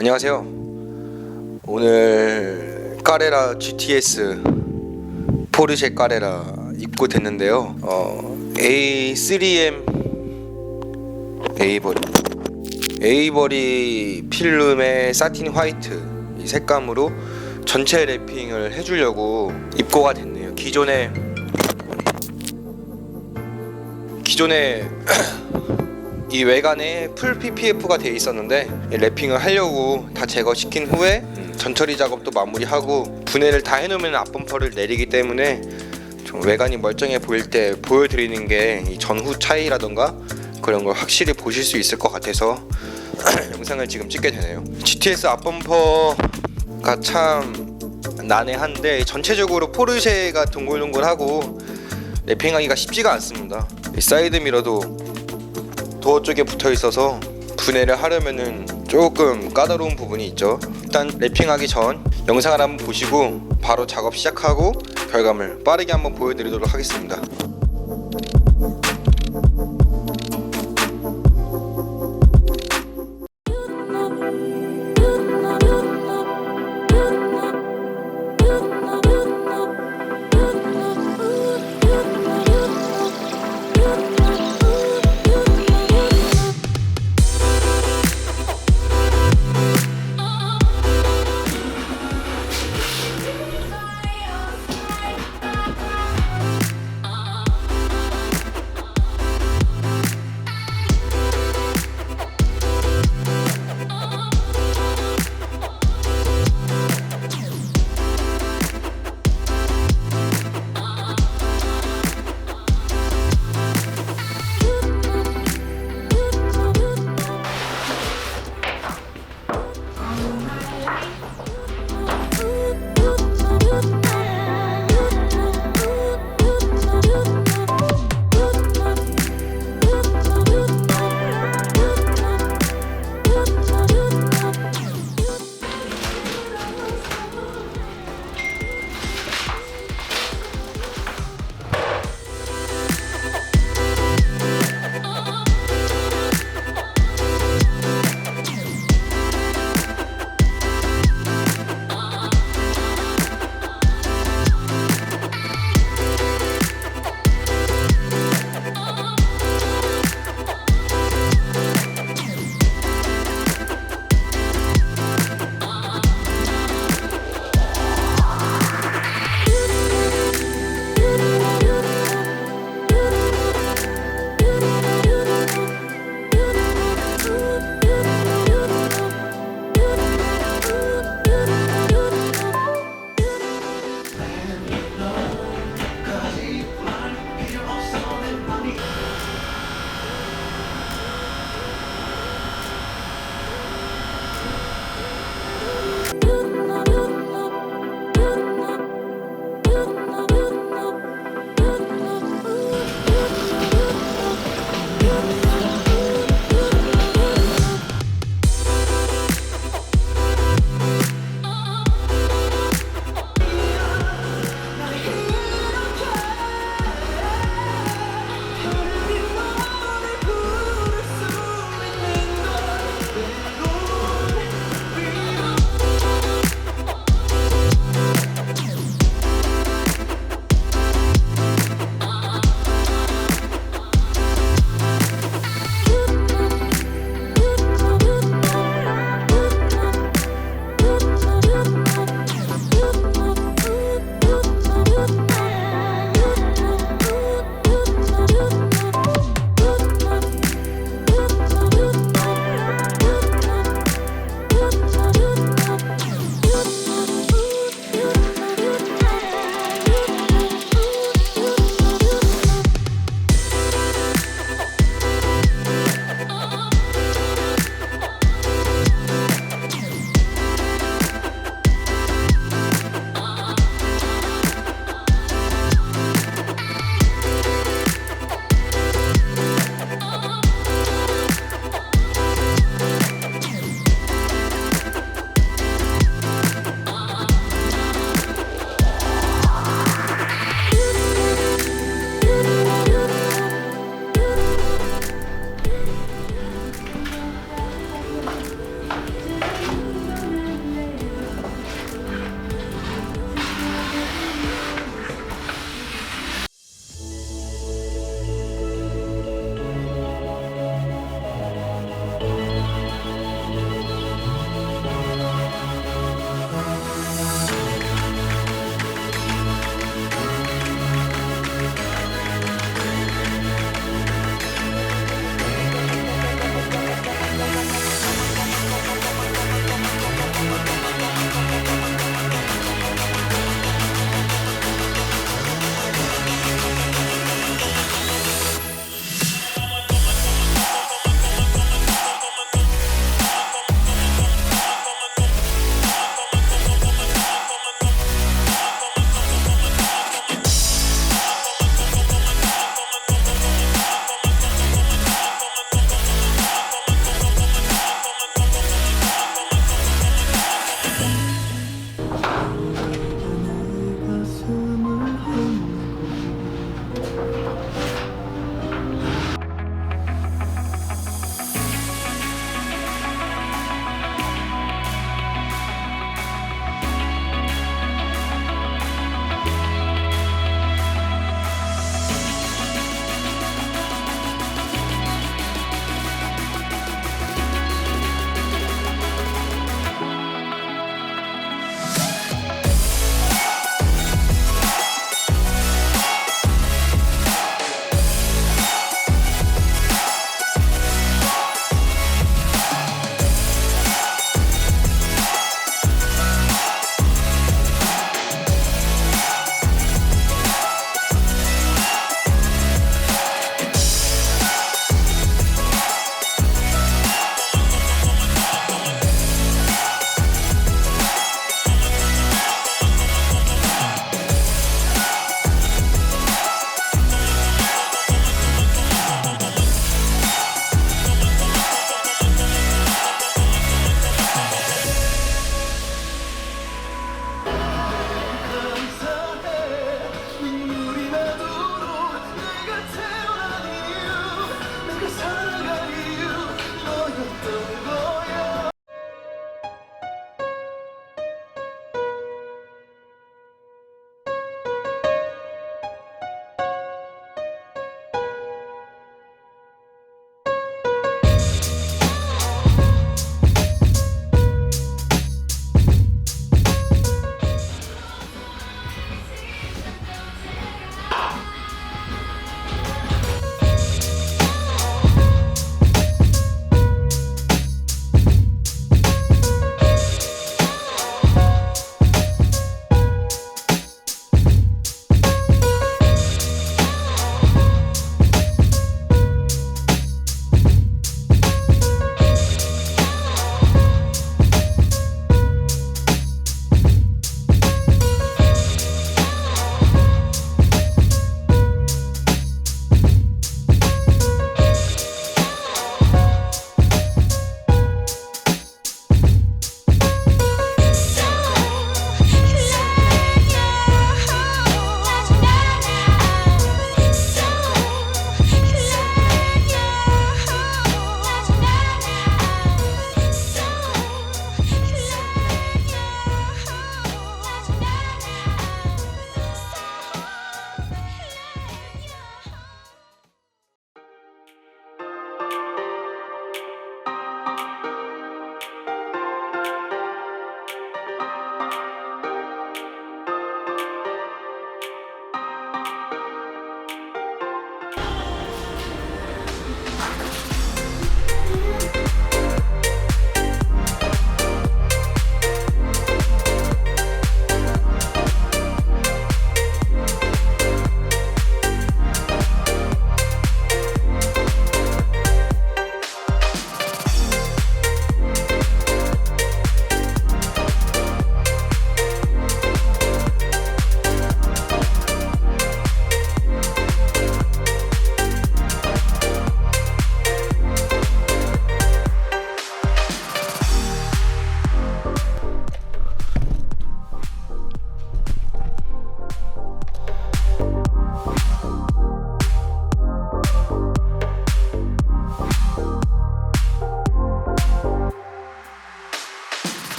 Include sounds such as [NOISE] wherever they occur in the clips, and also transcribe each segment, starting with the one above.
안녕하세요. 오늘 까레라 GTS 포르쉐 까레라 입고됐는데요. 어, A3M 에이버리 에이버리 필름의 사틴 화이트 이 색감으로 전체 랩핑을 해주려고 입고가 됐네요. 기존에 기존에 [CLEARS THROAT] 이 외관에 풀 PPF가 돼 있었는데 이 랩핑을 하려고 다 제거시킨 후에 음, 전처리 작업도 마무리하고 분해를 다 해놓으면 앞범퍼를 내리기 때문에 좀 외관이 멀쩡해 보일 때 보여드리는 게이 전후 차이라던가 그런 걸 확실히 보실 수 있을 것 같아서 [CLEARS THROAT] 영상을 지금 찍게 되네요. GTS 앞범퍼가 참 난해한데 전체적으로 포르쉐가 동글동글하고 랩핑하기가 쉽지가 않습니다. 이 사이드 미러도 도어 쪽에 붙어 있어서 분해를 하려면은 조금 까다로운 부분이 있죠. 일단 랩핑하기 전 영상을 한번 보시고 바로 작업 시작하고 결과물 빠르게 한번 보여드리도록 하겠습니다.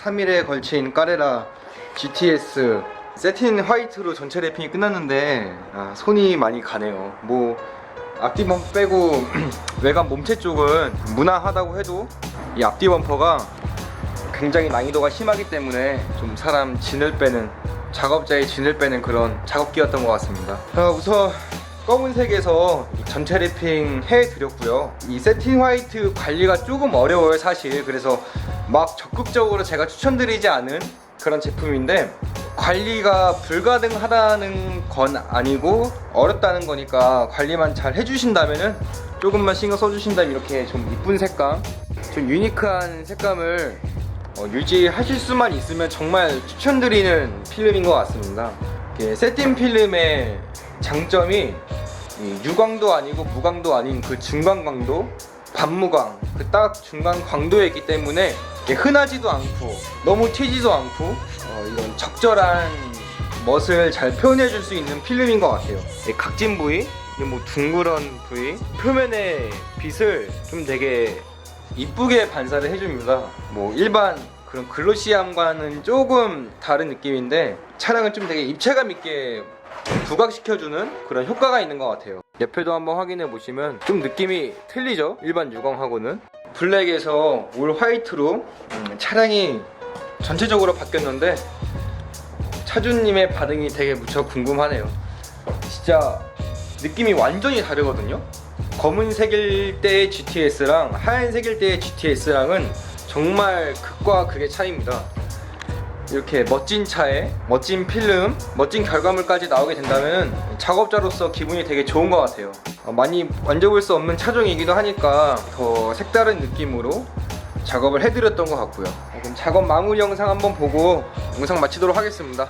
3일에 걸친 까레라 GTS 세틴 화이트로 전체 랩핑이 끝났는데 아, 손이 많이 가네요. 뭐 앞뒤 범퍼 빼고 [CLEARS THROAT] 외관 몸체 쪽은 무난하다고 해도 이 앞뒤 범퍼가 굉장히 난이도가 심하기 때문에 좀 사람 진을 빼는 작업자의 진을 빼는 그런 작업기였던 것 같습니다. 아, 우선 검은색에서 이 전체 랩핑 해드렸고요. 이 세팅 화이트 관리가 조금 어려워요 사실. 그래서 막 적극적으로 제가 추천드리지 않은 그런 제품인데 관리가 불가능하다는 건 아니고 어렵다는 거니까 관리만 잘 해주신다면은 조금만 신경 써주신다면 이렇게 좀 이쁜 색감 좀 유니크한 색감을 어, 유지하실 수만 있으면 정말 추천드리는 필름인 것 같습니다. 세틴 필름의 장점이 이 유광도 아니고 무광도 아닌 그 중간 광도, 반무광, 그 딱 중간 광도에 있기 때문에 흔하지도 않고 너무 튀지도 않고 어, 이런 적절한 멋을 잘 표현해 줄 수 있는 필름인 것 같아요. 이 각진 부위, 이뭐 둥그런 부위, 표면의 빛을 좀 되게 이쁘게 반사를 해줍니다. 뭐 일반 그런 글로시함과는 조금 다른 느낌인데 차량을 좀 되게 입체감 있게 부각시켜주는 그런 효과가 있는 것 같아요. 옆에도 한번 확인해 보시면 좀 느낌이 틀리죠? 일반 유광하고는 블랙에서 올 화이트로 음, 차량이 전체적으로 바뀌었는데 차주님의 반응이 되게 무척 궁금하네요. 진짜 느낌이 완전히 다르거든요. 검은색일 때의 GTS랑 하얀색일 때의 GTS랑은 정말 극과 극의 차이입니다. 이렇게 멋진 차에 멋진 필름, 멋진 결과물까지 나오게 된다면 작업자로서 기분이 되게 좋은 것 같아요. 어, 많이 만져볼 수 없는 차종이기도 하니까 더 색다른 느낌으로 작업을 해드렸던 것 같고요. 그럼 작업 마무리 영상 한번 보고 영상 마치도록 하겠습니다.